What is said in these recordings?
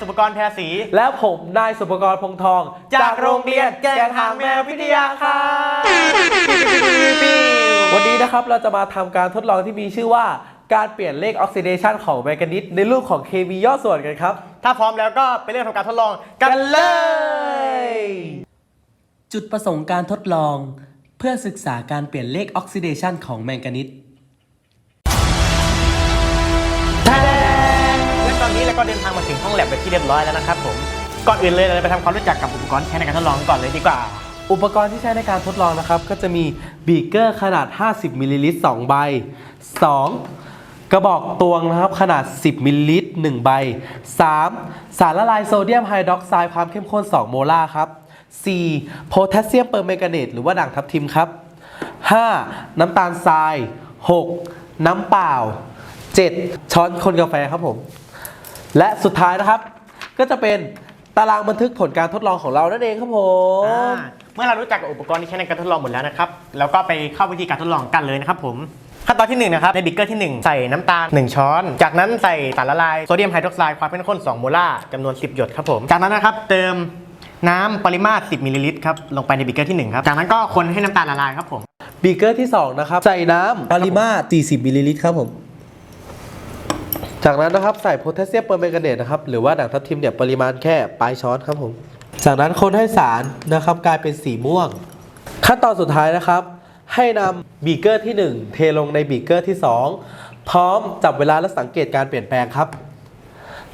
สุปกรณ์แพรศรีและผมนายสุภกรพงษ์ทอง จากโรงเรียนแกงหางแมววิทยาค่ะวันนี้นะครับเราจะมาทำการทดลองที่มีชื่อว่าการเปลี่ยนเลขออกซิเดชันของแมงกานีสในรูปของเคมีย่อส่วนกันครับ ถ้าพร้อมแล้วก็ไปเริ่มทำการทดลองกันเลย จุดประสงค์การทดลอง เพื่อศึกษาการเปลี่ยนเลขออกซิเดชันของแมงกานีส ก็เดินทางมาถึงห้องแลบเป็นที่เรียบร้อยแล้วนะครับผมก่อนอื่นเลยเราจะไปทำความรู้จักกับอุปกรณ์ที่ใช้ในการทดลองก่อนเลยดีกว่า อุปกรณ์ที่ใช้ในการทดลองนะครับ ก็จะมีบีเกอร์ขนาด 50มิลลิลิตร2ใบ 2. กระบอกตวงนะครับขนาด 10มิลลิลิตร1ใบ 3. สารละลายโซเดียมไฮดรอกไซด์ความเข้มข้น 2 โมลาร์ครับ 4. โพแทสเซียมเปอร์เมงกาเนตหรือว่าด่างทับทิมครับ 5. น้ำตาลทราย 6. น้ำเปล่า 7. ช้อนคนกาแฟครับผม และสุดท้ายนะครับ ก็จะเป็นตารางบันทึกผลการทดลองของเรานั่นเองครับผมอ่าเมื่อเรารู้จักกับอุปกรณ์ที่ใช้ในการทดลองหมดแล้วนะครับแล้วก็ไปเข้าวิธีการทดลองกันเลยนะครับผมขั้นตอนที่หนึ่งนะครับในบิ๊กเกอร์ที่หนึ่งใส่น้ำตาล 1 ช้อน จากนั้นใส่สารละลายโซเดียมไฮดรอกไซด์ความเข้มข้น2โมลาร์จำนวน 10 หยดครับผมจากนั้นนะครับเติมน้ำปริมาตร 10มิลลิลิตรครับลงไปในบิ๊กเกอร์ที่หนึ่งครับจากนั้นก็คนให้น้ำตาลละลายครับผม บีเกอร์ที่ 2 นะครับ ใส่น้ำปริมาตร 40มิลลิลิตรครับผม จากนั้นนะครับใส่โพแทสเซียมเปอร์แมงกาเนตนะครับหรือว่าด่างทับทิมเนี่ยปริมาณแค่ปลายช้อนครับผมจากนั้นคนให้สารนะครับกลายเป็นสีม่วง ขั้นตอนสุดท้ายนะครับ ให้นำบีเกอร์ที่ 1 เทลงในบีเกอร์ที่ 2 พร้อมจับเวลาและสังเกตการเปลี่ยนแปลงครับ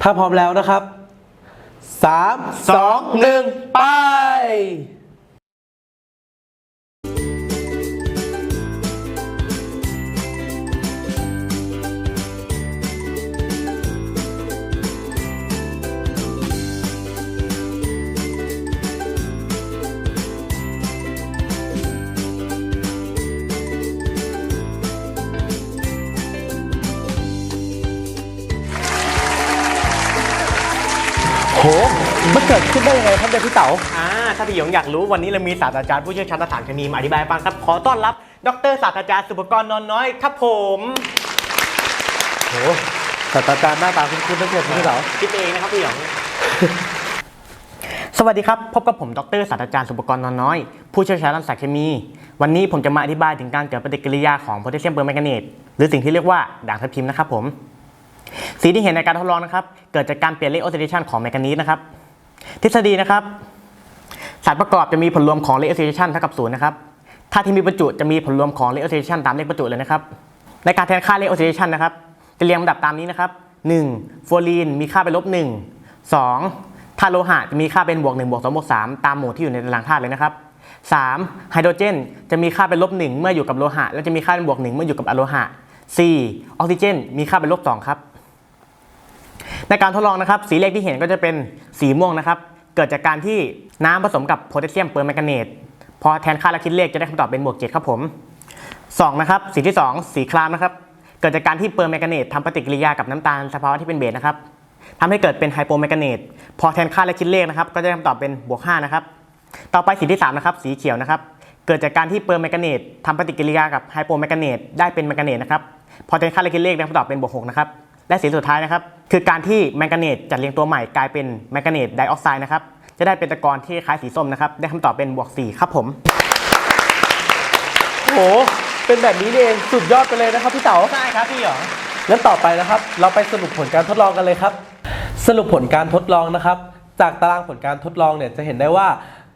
ถ้าพร้อมแล้วนะครับ 3 2 1 ไป โหมันเกิดขึ้นได้ยังไงครับเด็กพี่เต๋าอ่าถ้าพี่หยงอยากรู้วันนี้เรามีศาสตราจารย์ผู้เชี่ยวชาญสารเคมีมาอธิบายให้ฟังครับ ขอต้อนรับ ดรศาสตราจารย์สุปกรณ์นอนน้อยครับผมโหศาสตราจารย์หน้าตาคุ้นๆนักเรียนพี่เต๋าคิดเองนะครับพี่หยองสวัสดีครับ พบกับผมดรศาสตราจารย์สุปกรณ์นอนน้อย ผู้เชี่ยวชาญด้านสารเคมี วันนี้ผมจะมาอธิบายถึงการเกิดปฏิกิริยาของโพแทสเซียมเปอร์แมงกาเนตหรือสิ่งที่เรียกว่าด่างทับทิมนะครับผม สีที่เห็นในการทดลองนะครับ เกิดจากการเปลี่ยนเลขออกซิเดชันของแมกนีสนะครับ ทฤษฎีนะครับ สารประกอบจะมีผลรวมของเลขออกซิเดชันเท่ากับศูนย์นะครับถ้าที่มีบรรจุจะมีผลรวมของเลขออกซิเดชันตามเลขบรรจุเลยนะครับ ในการแทนค่าเลขออกซิเดชันนะครับ จะเรียงลำดับตามนี้นะครับ 1. ฟลูออรีนมีค่าเป็นลบ1 2. ธาตุโลหะจะมีค่าเป็นบวก1บวก2บวก3ตามหมู่ที่อยู่ในตารางธาตุเลยนะครับ 3. ไฮโดรเจน จะมีค่าเป็นลบ1เมื่ออยู่กับโลหะ และจะมีค่าเป็นบวก1เมื่ออยู่กับอะโลหะ 4. ออกซิเจน มีค่าเป็นลบ2ครับ ในการทดลองนะครับ สีเลขที่เห็นก็จะเป็นสีม่วงนะครับ เกิดจากการที่น้ำผสมกับโพแทสเซียมเปอร์แมงกาเนตพอแทนค่าและคิดเลขจะได้คำตอบเป็นบวก7ครับผม2นะครับสีที่ 2 สีครามนะครับ เกิดจากการที่เปอร์แมงกาเนตทำปฏิกิริยากับน้ำตาลสภาวะที่เป็นเบสนะครับทำให้เกิดเป็นไฮโปแมงกาเนตพอแทนค่าและคิดเลขนะครับ ก็จะได้คำตอบเป็นบวก5นะครับต่อไปสีที่3นะครับสีเขียวนะครับ เกิดจากการที่เปอร์แมงกาเนตทำปฏิกิริยากับไฮโปแมงกาเนตได้เป็นแมงกาเนตนะครับพอแทนค่าและคิดเลขได้คำตอบเป็นบวก6นะครับ และสีสุดท้ายนะครับ คือการที่แมงกาเนตจัดเรียงตัวใหม่กลายเป็นแมงกาเนตไดออกไซด์นะครับ จะได้เป็นตะกอนที่คล้ายสีส้มนะครับ ได้คำตอบเป็นบวก 4 ครับผมโห เป็นแบบนี้นี่เองสุดยอดไปเลยนะครับพี่เต๋าใช่ครับพี่หยองงั้นต่อไปนะครับ เราไปสรุปผลการทดลองกันเลยครับ สรุปผลการทดลองนะครับ จากตารางผลการทดลองเนี่ยจะเห็นได้ว่า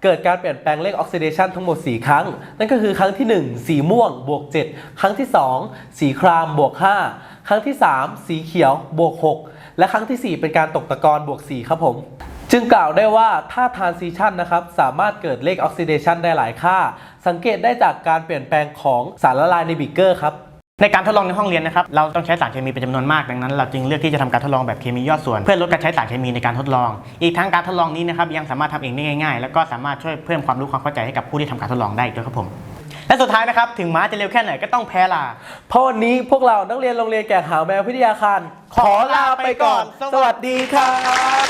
เกิดการเปลี่ยนแปลงเลขออกซิเดชันทั้งหมด 4 ครั้ง นั่นก็คือครั้งที่ 1 สีม่วงบวก 7 ครั้งที่ 2 สีครามบวก 5 ครั้งที่ 3 สีเขียวบวก 6 และครั้งทีสี่ 4 เป็นการตกตะกอนบวก 4 ครับผม จึงกล่าวได้ว่าถ้าทรานซิชันนะครับ สามารถเกิดเลขออกซิเดชันได้หลายค่า สังเกตได้จากการเปลี่ยนแปลงของสารละลายในบิกเกอร์ครับในการทดลองในห้องเรียนนะครับเราต้องใช้สารเคมีเป็นจำนวนมากดังนั้น เราจึงเลือกที่จะทำการทดลองแบบเคมีย่อส่วน เพื่อลดการใช้สารเคมีในการทดลอง อีกทั้งการทดลองนี้นะครับยังสามารถทำเองได้ง่าย ๆ แล้วก็สามารถช่วยเพิ่มความรู้ความเข้าใจให้กับผู้ที่ทำการทดลองได้ด้วยครับผม และสุดท้ายนะครับถึงม้าจะเร็วแค่ไหนก็ต้องแพ้ลา เพราะวันนี้พวกเรานักเรียนโรงเรียนแก่หาวแมวพิทยาคาร ขอลาไปก่อน สวัสดีครับ